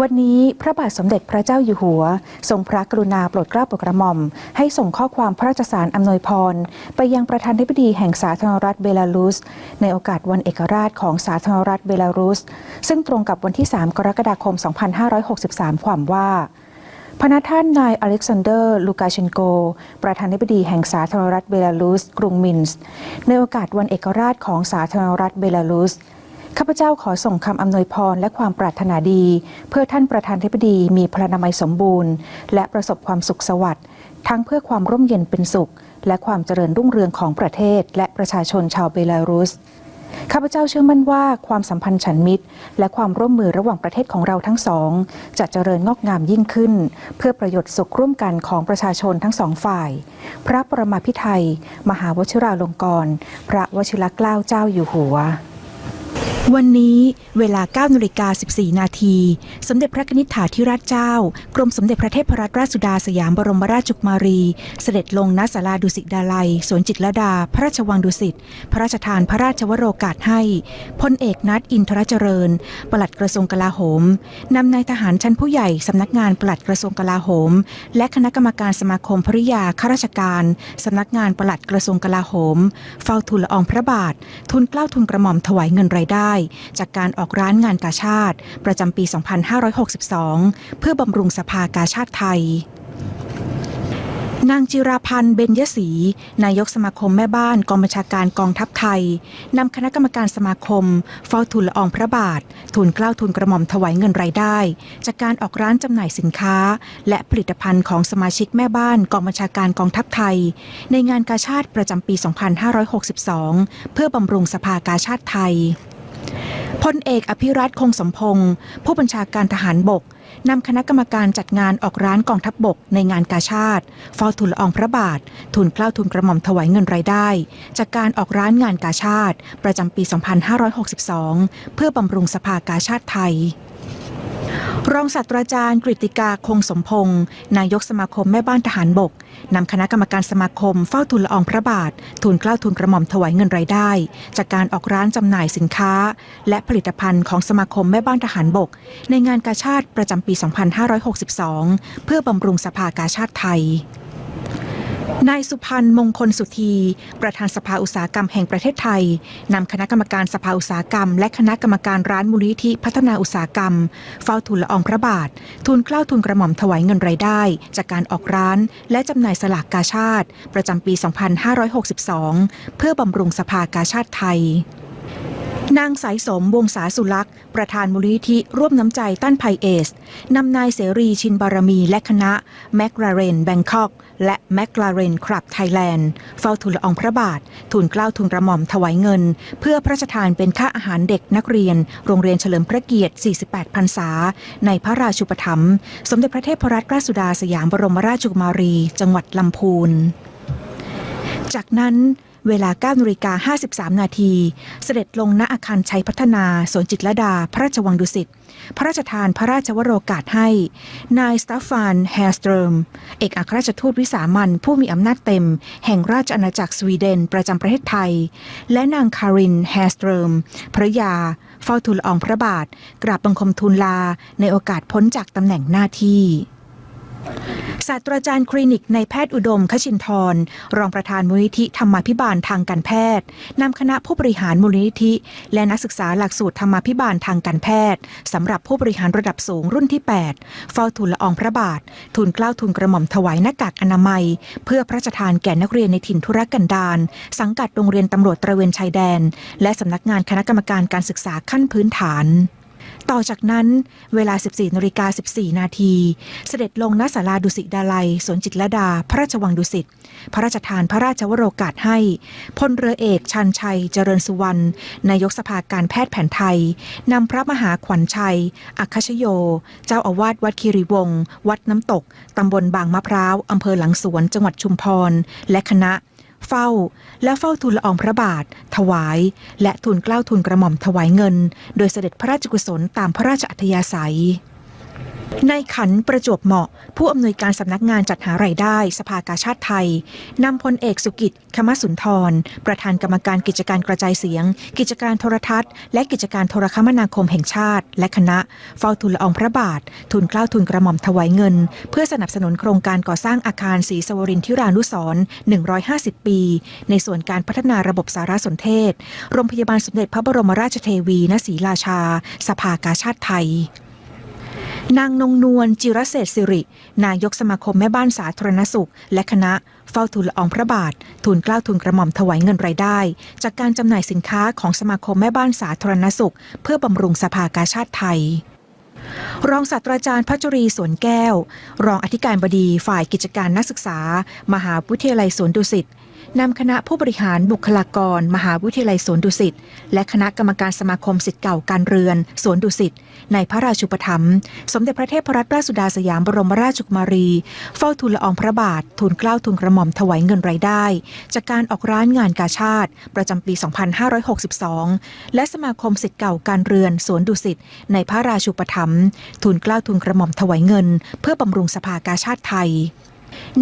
วันนี้พระบาทสมเด็จพระเจ้าอยู่หัว ทรงพระกรุณาโปรดเกล้าโปรดกระหม่อม ให้ส่งข้อความพระราชสารอำนวยพร ไปยังประธานธิบดีแห่งสาธารณรัฐเบลารุส ในโอกาสวันเอกราชของสาธารณรัฐเบลารุส ซึ่งตรงกับวันที่ 3 กรกฎาคม 2563 ความว่าพระท่านนายอเล็กซานเดอร์ ลูกาเชนโก ประธานาธิบดีแห่งสาธารณรัฐเบลารุส กรุงมินส์ ในโอกาสวันเอกราชของสาธารณรัฐเบลารุส ข้าพเจ้าขอส่งคำอำนวยพรและความปรารถนาดี เพื่อท่านประธานธิบดีมีพลานามัยสมบูรณ์ และประสบความสุขสวัสดิ์ทั้งเพื่อความร่มเย็นเป็นสุข และความเจริญรุ่งเรืองของประเทศ และประชาชนชาวเบลารุสข้าพเจ้าเชื่อมั่นว่าความสัมพันธ์ฉันมิตร และความร่วมมือระหว่างประเทศของเราทั้งสอง จะเจริญงอกงามยิ่งขึ้น เพื่อประโยชน์สุขร่วมกันของประชาชนทั้งสองฝ่าย พระประมาพิไทยมหาวชิราลงกรณ์พระวชิรเกล้าเจ้าอยู่หัว วันนี้เวลา9นาฬิกา14 นาที สมเด็จพระนิษฐาธิราชเจ้า กรมสมเด็จพระเทพรัตนราชสุดาสยามบรมราชกุมารี เสด็จลงณศาลาดุสิตดาลัย สวนจิตรลดา พระราชวังดุสิต พระราชทานพระราชวโรกาสให้พลเอกนัทอินทรเจริญ ปลัดกระทรวงกลาโหม นำนายทหารชั้นผู้ใหญ่ สำนักงานปลัดกระทรวงกลาโหม และคณะกรรมการสมาคมภริยาข้าราชการ สำนักงานปลัดกระทรวงกลาโหม เฝ้าทูลละอองพระบาท ทุนเกล้าทุนกระหม่อมถวายเงินรายได้จากการออกร้านงานกาชาติ ประจำปี 2562 เพื่อบำรุงสภากาชาติไทยนางจิราพันธ์เบญยศรีนายกสมาคมแม่บ้านกองบัญชาการกองทัพไทย นำคณะกรรมการสมาคมเฝ้าทูลละอองพระบาททูลเกล้าทูลกระหม่อมถวายเงินรายได้ จากการออกร้านจำหน่ายสินค้า และผลิตภัณฑ์ของสมาชิกแม่บ้านกองบัญชาการกองทัพไทย ในงานกาชาติประจำปี 2562 เพื่อบำรุงสภากาชาติไทย พลเอกอภิรัตคงสมพงศ์ผู้บัญชาการทหารบกนำคณะกรรมการจัดงานออกร้านกองทัพบบกในงานกาชาติเฝ้าทูลละอองพระบาท ทุนเกล้าทุนกระหม่อมถวายเงินรายได้ จากการออกร้านงานกาชาติ ประจำปี 2562 เพื่อบำรุงสภากาชาติไทย รองศาสตราจารย์กริติกาคงสมพงศ์นายกสมาคมแม่บ้านทหารบกนำคณะกรรมการสมาคมเฝ้าทุนละอองพระบาท ทุนกล้าทุนกระหม่อมถวายเงินรายได้ จากการออกร้านจำหน่ายสินค้า และผลิตภัณฑ์ของสมาคมแม่บ้านทหารบก ในงานกาชาติประจำปี 2562 เพื่อบำรุงสภากาชาติไทย นายสุพันธ์มงคลสุธี ประธานสภาอุตสาหกรรมแห่งประเทศไทย นำคณะกรรมการสภาอุตสาหกรรม และคณะกรรมการร้านมูลนิธิพัฒนาอุตสาหกรรม เฝ้าทูลละอองพระบาท ทูลเกล้าทูลกระหม่อมถวายเงินรายได้ จากการออกร้าน และจำหน่ายสลากกาชาติ ประจำปี 2562 เพื่อบำรุงสภากาชาติไทย นางสายสมวงศาสุลักษ์ประธานมูลนิธิร่วมน้ำใจต้านภัยเอส นำนายเสรีชินบารมีและคณะแมคลาเรนแบงคอก และแมคลาเรนคลับไทยแลนด์ เฝ้าทูลละอองพระบาท ทูลเกล้าทูลกระหม่อมถวายเงิน เพื่อพระราชทานเป็นค่าอาหารเด็กนักเรียน โรงเรียนเฉลิมพระเกียรติ 48 พรรษา ในพระราชูปถัมภ์สมเด็จพระเทพรัตนราชสุดาสยามบรมราชกุมารี จังหวัดลำพูน จากนั้น เวลา9นาฬิกา53 นาที เสด็จลงณอาคารชัยพัฒนาสวนจิตรดา พระราชวังดุสิต พระราชทานพระราชวโรกาสให้ นายสตาฟานแฮสเตรม เอกอัครราชทูตวิสามันผู้มีอำนาจเต็ม แห่งราชอาณาจักรสวีเดนประจำประเทศไทย และนางคารินแฮสเตรมภรยา เฝ้าทูลอองพระบาท กราบบังคมทูลลาในโอกาสพ้นจากตำแหน่งหน้าที่ ศาสตราจารย์คลินิกในแพทย์อุดม คชินทร รองประธานมูลนิธิธรรมาภิบาลทางการแพทย์นำคณะผู้บริหารมูลนิธิ และนักศึกษาหลักสูตรธรรมาภิบาลทางการแพทย์สำหรับผู้บริหารระดับสูงรุ่นที่ 8 เฝ้าทูลละอองพระบาท ทูลเกล้าทูลกระหม่อมถวายหน้ากากอนามัย เพื่อพระราชทานแก่นักเรียนในถิ่นธุรกันดารสังกัดโรงเรียนตำรวจตระเวนชายแดน และสำนักงานคณะกรรมการการศึกษาขั้นพื้นฐาน ต่อจากนั้นเวลา 14นาฬิกา14 นาที เสด็จลงณศาลาดุสิตดาลัย สวนจิตรดา พระราชวังดุสิต พระราชทานพระราชวโรกาสให้ พลเรือเอกชันชัยเจริญสุวรรณ นายกสภาการแพทย์แผนไทย นำพระมหาขวัญชัย อัคคชโย เจ้าอาวาสวัดคีรีวงศ์ วัดน้ำตก ตำบลบางมะพร้าว อำเภอหลังสวน จังหวัดชุมพร และคณะ เฝ้า และเฝ้าทูลละอองพระบาท ถวาย และทูลเกล้าทูลกระหม่อมถวายเงิน โดยเสด็จพระราชกุศลตามพระราชอัธยาศัย ในขันประจวบเหมาะ ผู้อำนวยการสำนักงานจัดหารายได้สภากาชาติไทยนำพลเอกสุกิจคมสุนทร ประธานกรรมการกิจการกระจายเสียง กิจการโทรทัศน์ และกิจการโทรคมนาคมแห่งชาติ และคณะเฝ้าทุนละอองพระบาท ทุนเกล้าทุนกระหม่อมถวายเงิน เพื่อสนับสนุนโครงการก่อสร้างอาคารศรีสวรินทิรานุสรณ์150 ปี ในส่วนการพัฒนาระบบสารสนเทศ โรงพยาบาลสมเด็จพระบรมราชเทวีณศรีราชา สภากาชาติไทย นางนงนวลจิรเศรษฐสิริ นายกสมาคมแม่บ้านสาธารณสุข และคณะเฝ้าทูลละอองพระบาท ทูลเกล้าทูลกระหม่อมถวายเงินรายได้ จากการจำหน่ายสินค้าของสมาคมแม่บ้านสาธารณสุข เพื่อบำรุงสภากาชาติไทยรองศาสตราจารย์พัชรีสวนแก้ว รองอธิการบดีฝ่ายกิจการนักศึกษา มหาวิทยาลัยสวนดุสิต นำคณะผู้บริหารบุคลากร มหาวิทยาลัยสวนดุสิตและคณะกรรมการสมาคมสิทธิ์เก่าการเรือนสวนดุสิตในพระราชูปถัมภ์สมเด็จพระเทพรัตนราชสุดาสยามบรมราชกุมารี เฝ้าทูลละอองพระบาท ทูลเกล้าทูลกระหม่อมถวายเงินรายได้ จากการออกร้านงานกาชาติ ประจำปี 2562 และสมาคมสิทธิ์เก่าการเรือนสวนดุสิตในพระราชูปถัมภ์ทูลเกล้าทูลกระหม่อมถวายเงิน เพื่อบำรุงสภากาชาติไทย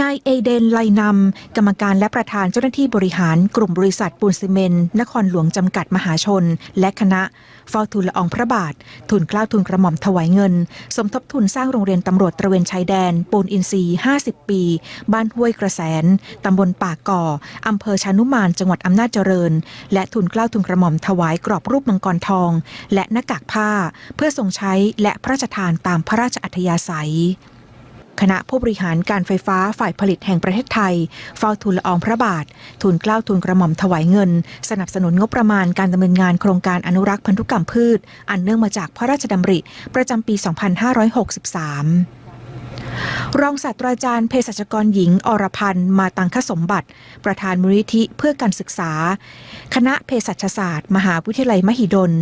นายเอเดนไลนำกรรมการและประธานเจ้าหน้าที่บริหารกลุ่มบริษัทปูนซีเมนต์นครหลวงจำกัดมหาชน และคณะเฝ้าทูลละอองพระบาท ทุนกล้าวทุนกระหม่อมถวายเงิน สมทบทุนสร้างโรงเรียนตำรวจตระเวนชายแดน ปูนอินทรีย์ 50 ปี บ้านห้วยกระแสนตำบลป่าก่ออำเภอชานุมานจังหวัดอำนาจเจริญ และทุนกล้าวทุนกระหม่อมถวายกรอบรูปมังกรทอง และหน้ากากผ้า เพื่อทรงใช้และพระราชทานตามพระราชอัธยาศัย คณะผู้บริหารการไฟฟ้าฝ่ายผลิตแห่งประเทศไทย เฝ้าทูลละอองพระบาท ทูลเกล้าทูลกระหม่อมถวายเงิน สนับสนุนงบประมาณการดำเนินงานโครงการอนุรักษ์พันธุกรรมพืช อันเนื่องมาจากพระราชดำริ ประจำปี 2563 รองศาสตราจารย์เภสัชกรหญิง อรพันธ์ มาตังคสมบัติ ประธานมูลนิธิเพื่อการศึกษา คณะเภสัชศาสตร์ มหาวิทยาลัยมหิดล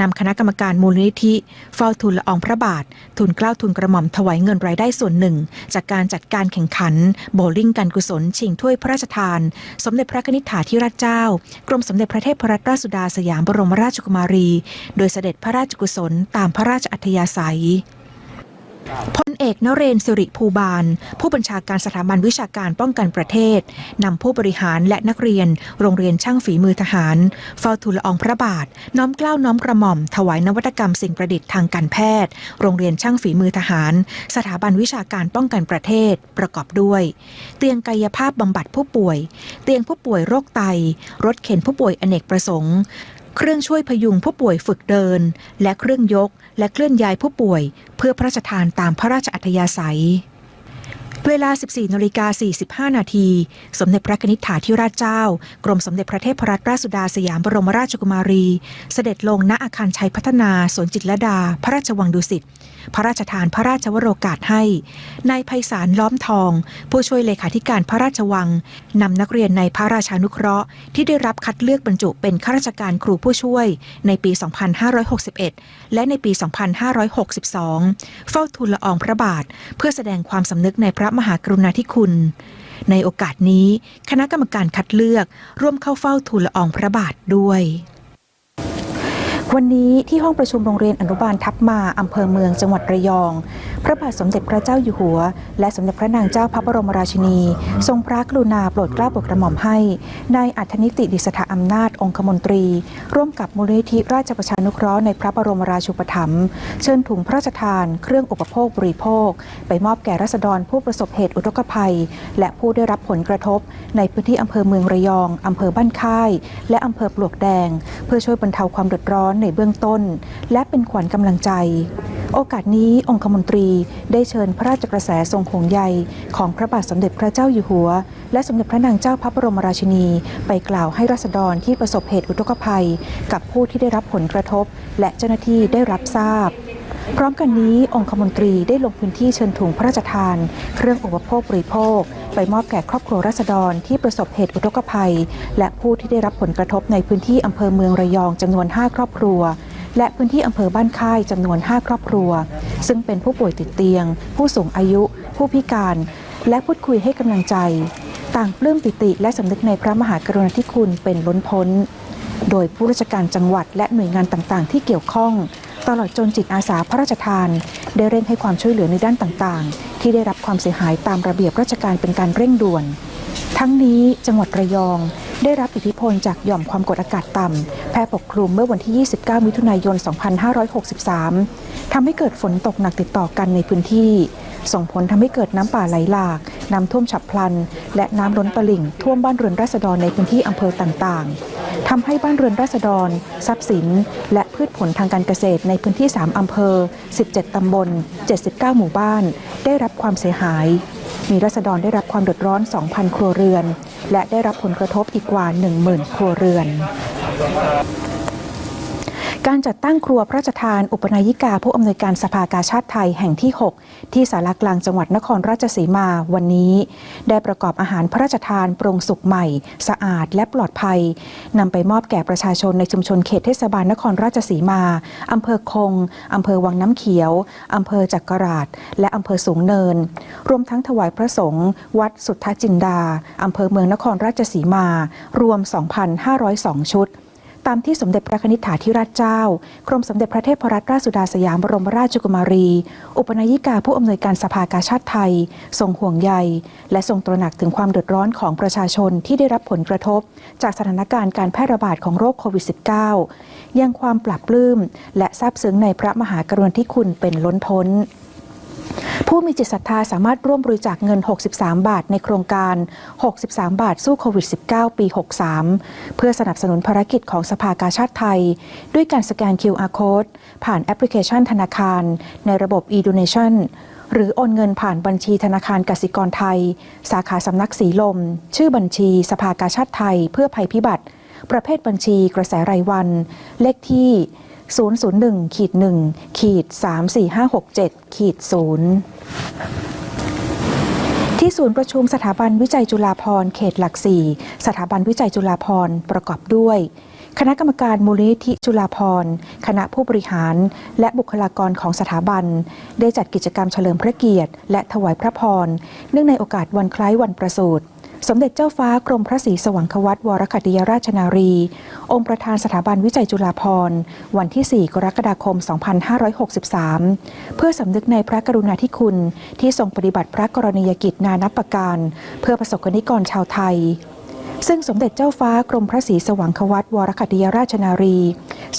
นำคณะกรรมการมูลนิธิ เฝ้าทุนละอองพระบาท ทุนเกล้าทุนกระหม่อมถวายเงินรายได้ส่วนหนึ่ง จากการจัดการแข่งขัน โบว์ลิ่งการกุศลชิงถ้วยพระราชทาน สมเด็จพระนิธิถาธิราชเจ้า กรมสมเด็จพระเทพรัตนราชสุดาสยามบรมราชกุมารี โดยเสด็จพระราชกุศลตามพระราชอัธยาศัย พลเอกนเรนสิริภูบาล ผู้บัญชาการสถาบันวิชาการป้องกันประเทศ นำผู้บริหารและนักเรียน โรงเรียนช่างฝีมือทหาร เฝ้าทูลอองพระบาท น้อมเกล้าน้อมกระหม่อม ถวายนวัตกรรมสิ่งประดิษฐ์ทางการแพทย์ โรงเรียนช่างฝีมือทหาร สถาบันวิชาการป้องกันประเทศ ประกอบด้วย เตียงกายภาพบำบัดผู้ป่วย เตียงผู้ป่วยโรคไต รถเข็นผู้ป่วยอเนกประสงค์ เครื่องช่วยพยุงผู้ป่วยฝึกเดิน และเครื่องยกและเคลื่อนย้ายผู้ป่วย เพื่อพระราชทานตามพระราชอัธยาศัย เวลา 14นาฬิกา45 นาที สมเด็จพระนิธิถาธิราชเจ้า กรมสมเด็จพระเทพรัตนราชสุดาสยามบรมราชกุมารี เสด็จลงณอาคารชัยพัฒนาสวนจิตรดา พระราชวังดุสิต พระราชทานพระราชวโรกาสให้ นายไพศาลล้อมทอง ผู้ช่วยเลขาธิการพระราชวัง นำนักเรียนในพระราชานุเคราะห์ ที่ได้รับคัดเลือกบรรจุเป็นข้าราชการครูผู้ช่วย ในปี 2561 และในปี 2562 เฝ้าทูลละอองพระบาท เพื่อแสดงความสำนึกในพระมหากรุณาธิคุณ ในโอกาสนี้คณะกรรมการคัดเลือกร่วมเข้าเฝ้าทูลละอองพระบาทด้วย วันนี้ที่ห้องประชุมโรงเรียนอนุบาลทับมาอำเภอเมืองจังหวัดระยอง พระบาทสมเด็จพระเจ้าอยู่หัว และสมเด็จพระนางเจ้าพระบรมราชินี ทรงพระกรุณาโปรดเกล้าโปรดกระหม่อมให้นายอัธนิติดิษฐาอำนาจองคมนตรี ร่วมกับมูลนิธิราชประชานุเคราะห์ในพระบรมราชูปถัมภ์เชิญถุงพระราชทาน เครื่องอุปโภคบริโภค ไปมอบแก่รัษฎรผู้ประสบเหตุอุทกภัย และผู้ได้รับผลกระทบ ในพื้นที่อำเภอเมืองระยองอำเภอบ้านค่าย และอำเภอปลวกแดง เพื่อช่วยบรรเทาความเดือดร้อนในเบื้องต้น และเป็นขวัญกำลังใจ โอกาสนี้องคมนตรีได้เชิญพระราชกระแสทรงห่วงใยของพระบาทสมเด็จพระเจ้าอยู่หัว และสมเด็จพระนางเจ้าพระบรมราชินี ไปกล่าวให้รัษฎรที่ประสบเหตุอุทกภัย กับผู้ที่ได้รับผลกระทบ และเจ้าหน้าที่ได้รับทราบ พร้อมกันนี้องคมนตรีได้ลงพื้นที่เชิญถุงพระราชทาน เครื่องอุปโภคบริโภค ไปมอบแก่ครอบครัวราษฎรที่ประสบเหตุอุทกภัย และผู้ที่ได้รับผลกระทบในพื้นที่อำเภอเมืองระยองจำนวน 5 ครอบครัว และพื้นที่อำเภอบ้านค่ายจำนวน 5 ครอบครัว ซึ่งเป็นผู้ป่วยติดเตียง ผู้สูงอายุ ผู้พิการ และพูดคุยให้กำลังใจ ต่างปลื้มปิติและสำนึกในพระมหากรุณาธิคุณเป็นล้นพ้น โดยผู้ราชการจังหวัดและหน่วยงานต่างๆ ที่เกี่ยวข้อง ตลอดจนจิตอาสาพระราชทาน ได้เร่งให้ความช่วยเหลือในด้านต่างๆ ที่ได้รับความเสียหายตามระเบียบราชการเป็นการเร่งด่วน ทั้งนี้จังหวัดระยองได้รับอิทธิพลจากหย่อมความกดอากาศต่ำแผ่ปกคลุมเมื่อวันที่ 29 มิถุนายน 2563 ทำให้เกิดฝนตกหนักติดต่อกันในพื้นที่ ส่งผลทำให้เกิดน้ำป่าไหลหลาก น้ำท่วมฉับพลัน และน้ำล้นตลิ่ง ท่วมบ้านเรือนราษฎรในพื้นที่อำเภอต่างๆ ทำให้บ้านเรือนราษฎร ทรัพย์สิน และพืชผลทางการเกษตรในพื้นที่ 3อำเภอ 17ตำบล 79 หมู่บ้าน ได้รับความเสียหาย มีราษฎรได้รับความเดือดร้อน 2,000 ครัวเรือน และได้รับผลกระทบอีกกว่า 10,000 ครัวเรือน การจัดตั้งครัวพระราชทานอุปนายิกาผู้อำนวยการสภากาชาติไทยแห่งที่ 6 ที่สารกลางจังหวัดนครราชสีมาวันนี้ ได้ประกอบอาหารพระราชทานปรุงสุกใหม่ สะอาดและปลอดภัยนำไปมอบแก่ประชาชนในชุมชนเขตเทศบาลนครราชสีมาอำเภอคงอำเภอวังน้ำเขียวอำเภอจักราช และอำเภอสูงเนิน รวมทั้งถวายพระสงฆ์วัดสุทธจินดาอำเภอเมืองนครราชสีมา รวม 2,502 ชุด ตามที่สมเด็จพระนิธิถาธิราชเจ้า กรมสมเด็จพระเทพรัตนราชสุดาสยามบรมราชกุมารี อุปนายิกาผู้อำนวยการสภากาชาติไทย ทรงห่วงใย และทรงตระหนักถึงความเดือดร้อนของประชาชนที่ได้รับผลกระทบ จากสถานการณ์การแพร่ระบาดของโรคโควิด -19 ยังความปรับปลื้มและซาบซึ้งในพระมหากรุณาธิคุณเป็นล้นพ้น ผู้มีจิตศรัทธาสามารถร่วมบริจาคเงิน 63 บาทในโครงการ 63 บาทสู้โควิด -19 ปี 63 เพื่อสนับสนุนภารกิจของสภากาชาติไทย ด้วยการสแกน QR code ผ่านแอปพลิเคชันธนาคาร ในระบบ e-donation หรือโอนเงินผ่านบัญชีธนาคารกสิกรไทย สาขาสำนักสีลม ชื่อบัญชีสภากาชาติไทย เพื่อภัยพิบัติ ประเภทบัญชีกระแสรายวัน เลขที่ 001ขีด1ขีด34567ขีด0ที่ศูนย์ประชุมสถาบันวิจัยจุฬาภรเขตหลักสี่สถาบันวิจัยจุฬาภรประกอบด้วย คณะกรรมการมูลนิธิจุฬาภรคณะผู้บริหาร และบุคลากรของสถาบัน ได้จัดกิจกรรมเฉลิมพระเกียรติ และถวายพระพร เนื่องในโอกาสวันคล้ายวันประสูติ สมเด็จเจ้าฟ้ากรมพระศรีสว่างควัตวรคติยราชนารี องค์ประธานสถาบันวิจัยจุฬาภรณ์ วันที่ 4 กรกฎาคม 2563 เพื่อสำนึกในพระกรุณาธิคุณ ที่ทรงปฏิบัติพระกรณียกิจนานับประการ เพื่อประสบกนิกรชาวไทยซึ่งสมเด็จเจ้าฟ้ากรมพระศรีสว่างควัตวรคติยราชนารี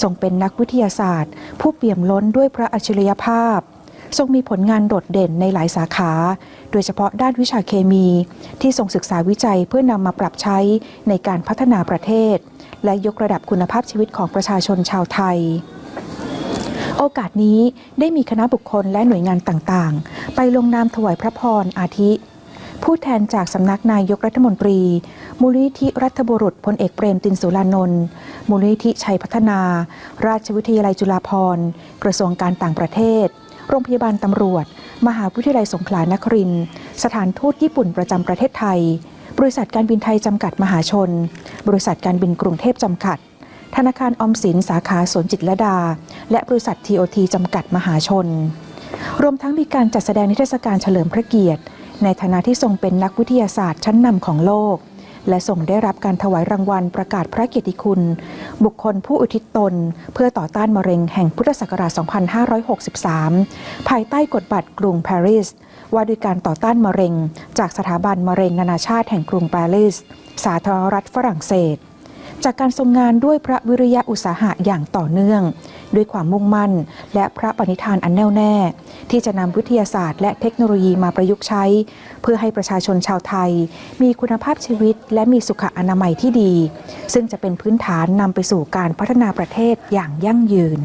ทรงเป็นนักวิทยาศาสตร์ ผู้เปี่ยมล้นด้วยพระอัจฉริยภาพ ทรงมีผลงานโดดเด่นในหลายสาขา โดยเฉพาะด้านวิชาเคมี ที่ทรงศึกษาวิจัยเพื่อนำมาปรับใช้ในการพัฒนาประเทศ และยกระดับคุณภาพชีวิตของประชาชนชาวไทยโอกาสนี้ได้มีคณะบุคคลและหน่วยงานต่างๆ ไปลงนามถวายพระพรอาทิ ผู้แทนจากสำนักนายกรัฐมนตรี มูลนิธิรัฐบุรุษพลเอกเปรมตินสุรานนท์มูลนิธิชัยพัฒนา ราชวิทยาลัยจุฬาภรณ์ กระทรวงการต่างประเทศ โรงพยาบาลตำรวจ มหาวิทยาลัยสงขลานครินทร์สถานทูตญี่ปุ่นประจำประเทศไทย บริษัทการบินไทยจำกัดมหาชน บริษัทการบินกรุงเทพจำกัด ธนาคารออมสินสาขาสวนจิตรลดา และบริษัท TOT จำกัดมหาชน รวมทั้งมีการจัดแสดงนิทรรศการเฉลิมพระเกียรติ ในฐานะที่ทรงเป็นนักวิทยาศาสตร์ชั้นนำของโลก และส่งได้รับการถวายรางวัลประกาศพระเกียรติคุณ บุคคลผู้อุทิศตน เพื่อต่อต้านมะเร็งแห่งพุทธศักราช 2563 ภายใต้กฎบัตรกรุงปารีสว่าด้วยการต่อต้านมะเร็ง จากสถาบันมะเร็งนานาชาติแห่งกรุงปารีสสาธารณรัฐฝรั่งเศส จากการทรงงานด้วยพระวิริยะอุตสาหะอย่างต่อเนื่อง ด้วยความมุ่งมั่น และพระปณิธานอันแน่วแน่ ที่จะนำวิทยาศาสตร์และเทคโนโลยีมาประยุกต์ใช้ เพื่อให้ประชาชนชาวไทย มีคุณภาพชีวิต และมีสุขอนามัยที่ดี ซึ่งจะเป็นพื้นฐานนำไปสู่การพัฒนาประเทศอย่างยั่งยืน